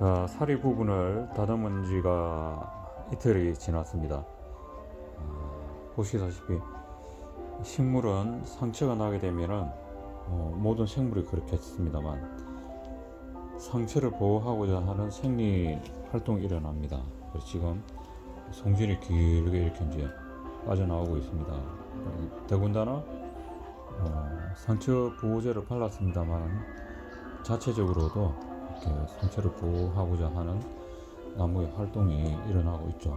자, 사리 부분을 다듬은 지가 이틀이 지났습니다. 어, 보시다시피 식물은 상처가 나게 되면은 어, 모든 생물이 그렇겠습니다만 상처를 보호하고자 하는 생리 활동이 일어납니다. 그래서 지금 송진이 길게 이렇게 이제 빠져나오고 있습니다. 어, 더군다나 어, 상처 보호제를 발랐습니다만 자체적으로도 상처를 보호하고자 하는 나무의 활동이 일어나고 있죠.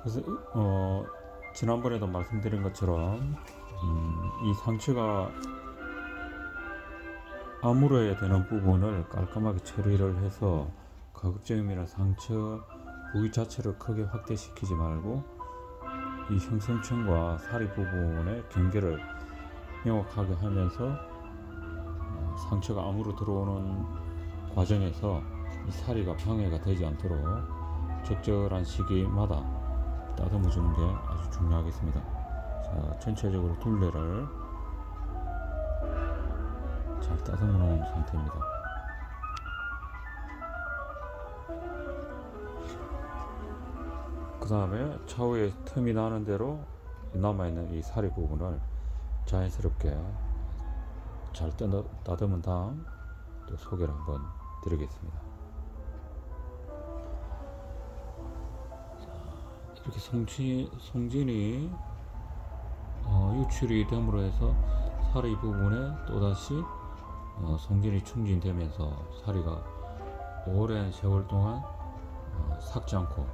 그래서 이- 어, 지난번에도 말씀드린 것처럼 음, 이 상처가 아물어야 되는 부분을 깔끔하게 처리를 해서 가급적이면 상처 부위 자체를 크게 확대시키지 말고 이 형성층과 사리 부분의 경계를 명확하게 하면서 어, 상처가 암으로 들어오는 과정에서 이 사리가 방해가 되지 않도록 적절한 시기마다 따듬어 주는 게 아주 중요하겠습니다. 자, 전체적으로 둘레를 잘 따듬어 놓은 상태입니다. 그 다음에 차후에 틈이 나는 대로 남아있는 이 사리 부분을 자연스럽게 잘 다듬은 다음 또 소개를 한번 드리겠습니다. 자, 이렇게 송진, 송진이 어, 유출이 됨으로 해서 사리 부분에 또다시 어, 송진이 충진되면서 사리가 오랜 세월 동안 어, 삭지 않고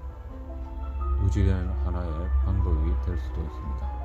유지되는 하나의 방법이 될 수도 있습니다.